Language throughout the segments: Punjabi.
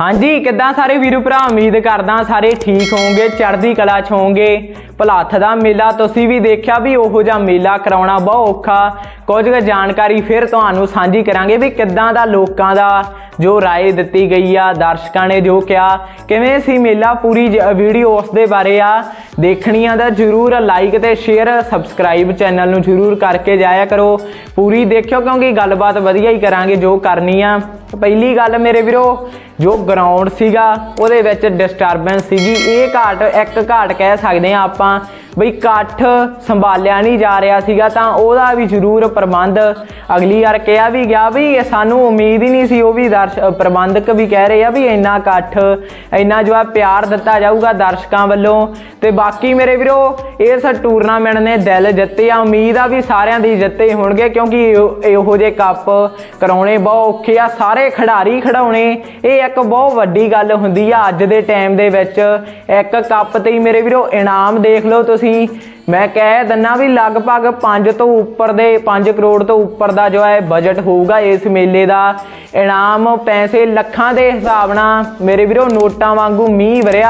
ਹਾਂਜੀ ਕਿੱਦਾਂ ਸਾਰੇ ਵੀਰ ਭਰਾ ਉਮੀਦ ਕਰਦਾ ਸਾਰੇ ਠੀਕ ਹੋਵੋਗੇ ਚੜ੍ਹਦੀ ਕਲਾ ਚ ਹੋਵੋਗੇ ਭਲਾਥ ਦਾ ਮੇਲਾ ਤੁਸੀਂ ਵੀ ਦੇਖਿਆ ਵੀ ਉਹੋ ਜਿਹਾ ਮੇਲਾ ਕਰਾਉਣਾ ਬਹੁਤ ਔਖਾ ਕੁਝ ਕੁ ਜਾਣਕਾਰੀ ਫਿਰ ਤੁਹਾਨੂੰ ਸਾਂਝੀ ਕਰਾਂਗੇ ਵੀ ਕਿੱਦਾਂ ਦਾ ਲੋਕਾਂ ਦਾ ਜੋ رائے ਦਿੱਤੀ ਗਈ ਆ ਦਰਸ਼ਕਾਂ ਨੇ ਜੋ ਕਿਹਾ ਕਿਵੇਂ ਸੀ ਮੇਲਾ ਪੂਰੀ ਜ- ਵੀਡੀਓ ਉਸ ਦੇ ਬਾਰੇ ਆ ਦੇਖਣੀਆਂ ਦਾ ਜਰੂਰ ਲਾਈਕ ਤੇ ਸ਼ੇਅਰ ਸਬਸਕ੍ਰਾਈਬ ਚੈਨਲ ਨੂੰ ਜਰੂਰ ਕਰਕੇ ਜਾਇਆ ਕਰੋ। ਪੂਰੀ ਦੇਖਿਓ ਕਿਉਂਕਿ ਗੱਲਬਾਤ ਵਧੀਆ ਹੀ ਕਰਾਂਗੇ ਜੋ ਕਰਨੀ ਆ। ਪਹਿਲੀ ਗੱਲ ਮੇਰੇ ਵੀਰੋ, ਜੋ ਗਰਾਊਂਡ ਸੀਗਾ, ਉਹਦੇ ਵਿੱਚ ਡਿਸਟਰਬੈਂਸ ਸੀਗੀ। ਇਹ ਘਾਟ, ਇੱਕ ਘਾਟ ਕਹਿ ਸਕਦੇ ਆ ਆਪਾਂ ਬਈ ਇਕੱਠ ਸੰਭਾਲਿਆ ਨਹੀਂ ਜਾ ਰਿਹਾ ਸੀਗਾ, ਤਾਂ ਉਹਦਾ ਵੀ ਜ਼ਰੂਰ ਪ੍ਰਬੰਧ ਅਗਲੀ ਵਾਰ ਕਿਹਾ ਵੀ ਗਿਆ ਵੀ ਸਾਨੂੰ ਉਮੀਦ ਹੀ ਨਹੀਂ ਸੀ, ਉਹ ਵੀ ਦਰਸ਼ ਪ੍ਰਬੰਧਕ ਵੀ ਕਹਿ ਰਹੇ ਆ ਵੀ ਇੰਨਾ ਇਕੱਠ, ਇੰਨਾ ਜੋ ਆ ਪਿਆਰ ਦਿੱਤਾ ਜਾਊਗਾ ਦਰਸ਼ਕਾਂ ਵੱਲੋਂ। ਤੇ ਬਾਕੀ ਮੇਰੇ ਵੀਰੋ ਇਸ ਟੂਰਨਾਮੈਂਟ ਨੇ ਦਿਲ ਜਿੱਤੇ ਆ। ਉਮੀਦ ਆ ਵੀ ਸਾਰਿਆਂ ਦੀ ਜਿੱਤੇ ਹੋਣਗੇ, ਕਿਉਂਕਿ ਇਹੋ- ਇਹੋ ਜਿਹੇ ਕੱਪ ਕਰਾਉਣੇ ਬਹੁਤ ਔਖੇ ਆ। ਸਾਰੇ ਖਿਡਾਰੀ ਖਿਡਾਉਣੇ, ਇਹ ਇੱਕ ਬਹੁਤ ਵੱਡੀ ਗੱਲ ਹੁੰਦੀ ਆ। ਅੱਜ ਦੇ ਟਾਈਮ ਦੇ ਵਿੱਚ ਇੱਕ ਕੱਪ ਤੇ ਹੀ ਮੇਰੇ ਵੀਰੋ ਇਨਾਮ ਦੇਖ ਲਓ ਤੁਸੀਂ। ਮੈਂ ਕਹਿ ਦਿੰਨਾ ਵੀ ਲਗਭਗ 5 ਤੋਂ ਉੱਪਰ ਦੇ 5 ਕਰੋੜ ਤੋਂ ਉੱਪਰ ਦਾ ਜੋ ਹੈ ਬਜਟ ਹੋਊਗਾ ਇਸ ਮੇਲੇ ਦਾ। ਇਨਾਮ ਪੈਸੇ ਲੱਖਾਂ ਦੇ ਹਿਸਾਬ ਨਾਲ ਮੇਰੇ ਵੀਰੋ ਨੋਟਾਂ ਵਾਂਗੂ ਮੀਂਹ ਵਰਿਆ।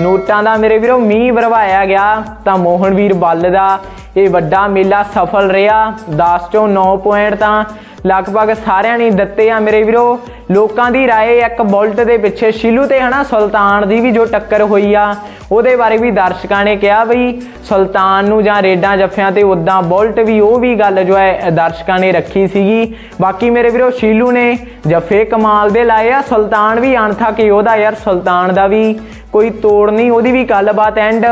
ਨੋਟਾਂ ਦਾ ਮੇਰੇ ਵੀਰੋ ਮੀਂਹ ਵਰਵਾਇਆ ਗਿਆ ਤਾਂ ਮੋਹਨ ਵੀਰ ਬੱਲ ਦਾ ਇਹ ਵੱਡਾ ਮੇਲਾ ਸਫਲ ਰਿਹਾ। 10 ਚੋਂ 9 ਪੁਆਇੰਟ ਤਾਂ ਲਗਭਗ ਸਾਰਿਆਂ ਨੇ ਦਿੱਤੇ ਆ ਮੇਰੇ ਵੀਰੋ। ਲੋਕਾਂ ਦੀ ਰਾਏ ਇੱਕ ਬੁਲਟ ਦੇ ਪਿੱਛੇ ਸ਼ਿਲੂ ਤੇ ਹਨਾ ਸੁਲਤਾਨ ਦੀ ਵੀ ਜੋ ਟੱਕਰ ਹੋਈ ਆ। ਉਹਦੇ ਬਾਰੇ ਵੀ ਦਰਸ਼ਕਾਂ ਨੇ ਕਿਹਾ ਬਈ ਸੁਲਤਾਨ ਨੂੰ ਜਾਂ ਰੇਡਾਂ ਜੱਫਿਆਂ ਤੇ ਉਦਾਂ ਬੋਲਟ ਵੀ ਉਹ ਵੀ ਗੱਲ ਜੋ ਹੈ ਦਰਸ਼ਕਾਂ ਨੇ ਰੱਖੀ ਸੀਗੀ। ਬਾਕੀ ਮੇਰੇ ਵੀਰੋ, ਸ਼ੀਲੂ ਨੇ ਜੱਫੇ ਕਮਾਲ ਦੇ ਲਾਏ ਆ। ਸੁਲਤਾਨ ਵੀ ਅਣਥਾ ਕਿ ਉਹਦਾ ਯਾਰ, ਸੁਲਤਾਨ ਦਾ ਵੀ ਕੋਈ ਤੋੜ ਨਹੀਂ, ਉਹਦੀ ਵੀ ਗੱਲਬਾਤ ਐਂਡ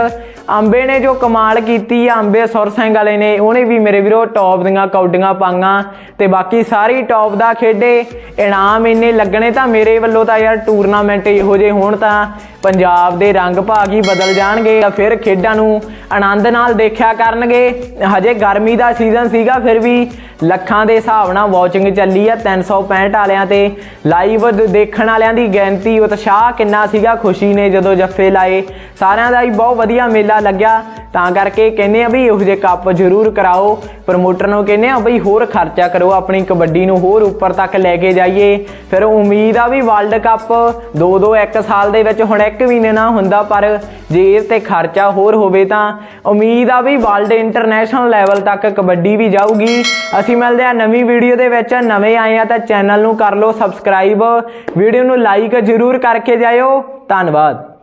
ਅੰਬੇ ਨੇ ਜੋ ਕਮਾਲ ਕੀਤੀ ਆ, ਅੰਬੇ ਸੁਰ ਸਿੰਘ ਵਾਲੇ ਨੇ, ਉਹਨੇ ਵੀ ਮੇਰੇ ਵੀਰੋ ਟੌਪ ਦੀਆਂ ਕੌਡੀਆਂ ਪਾਈਆਂ ਤੇ ਬਾਕੀ ਸਾਰੀ ਟੌਪ ਦਾ ਖੇਡੇ, ਇਨਾਮ ਇੰਨੇ ਲੱਗਣੇ ਤਾਂ ਮੇਰੇ ਵੱਲੋਂ ਤਾਂ ਯਾਰ ਟੂਰਨਾਮੈਂਟ ਇਹੋ ਜਿਹੇ ਹੋਣ ਤਾਂ ਪੰਜਾਬ ਦੇ ਰੰਗ ਭਾਗ ਹੀ ਬਦਲ ਜਾਣਗੇ, ਤਾਂ ਫਿਰ ਖੇਡਾਂ ਨੂੰ ਆਨੰਦ ਨਾਲ ਦੇਖਿਆ ਕਰਨਗੇ। ਹਜੇ ਗਰਮੀ ਦਾ ਸੀਜ਼ਨ ਸੀਗਾ, ਫਿਰ ਵੀ ਲੱਖਾਂ ਦੇ ਹਿਸਾਬ ਨਾਲ ਵਾਚਿੰਗ ਚੱਲੀ ਆ 365 ਵਾਲਿਆਂ ਤੇ। ਲਾਈਵ ਦੇਖਣ ਵਾਲਿਆਂ ਦੀ ਗਿਣਤੀ, ਉਤਸ਼ਾਹ ਕਿੰਨਾ ਸੀਗਾ, ਖੁਸ਼ੀ ਨੇ ਜਦੋਂ ਜੱਫੇ ਲਾਏ। ਸਾਰਿਆਂ ਦਾ ਹੀ ਬਹੁਤ ਵਧੀਆ ਮੇਲਾ ਲੱਗਿਆ। ਤਾਂ ਕਰਕੇ ਕਹਿੰਦੇ ਆ ਵੀ ਇਹੋ ਜਿਹੇ ਕੱਪ ਜ਼ਰੂਰ ਕਰਾਓ। ਪ੍ਰਮੋਟਰ ਨੂੰ ਕਹਿੰਦੇ ਆ ਬਈ ਹੋਰ ਖਰਚਾ ਕਰੋ, ਆਪਣੀ ਕਬੱਡੀ ਨੂੰ ਹੋਰ ਉੱਪਰ ਤੱਕ ਲੈ ਕੇ ਜਾਈਏ। ਫਿਰ ਉਮੀਦ ਆ ਵੀ ਵਰਲਡ ਕੱਪ ਦੋ ਦੋ ਇੱਕ ਸਾਲ ਦੇ ਵਿੱਚ ਹੁਣ ਇੱਕ ਵੀ ਨਾ ਹੁੰਦਾ, ਪਰ ਜੇ ਇਸ ਤੇ ਖਰਚਾ ਹੋਰ ਹੋਵੇ ਤਾਂ ਉਮੀਦ ਆ ਵੀ ਵਰਲਡ ਇੰਟਰਨੈਸ਼ਨਲ ਲੈਵਲ ਤੱਕ ਕਬੱਡੀ ਵੀ ਜਾਊਗੀ। ਅਸੀਂ ਮਿਲਦੇ ਆ ਨਵੀਂ ਵੀਡੀਓ ਦੇ ਵਿੱਚ। ਨਵੇਂ ਆਏ ਆ ਤਾਂ ਚੈਨਲ ਨੂੰ ਕਰ ਲਓ ਸਬਸਕ੍ਰਾਈਬ ਵੀਡੀਓ ਨੂੰ ਲਾਈਕ ਜ਼ਰੂਰ ਕਰਕੇ ਜਾਇਓ। ਧੰਨਵਾਦ।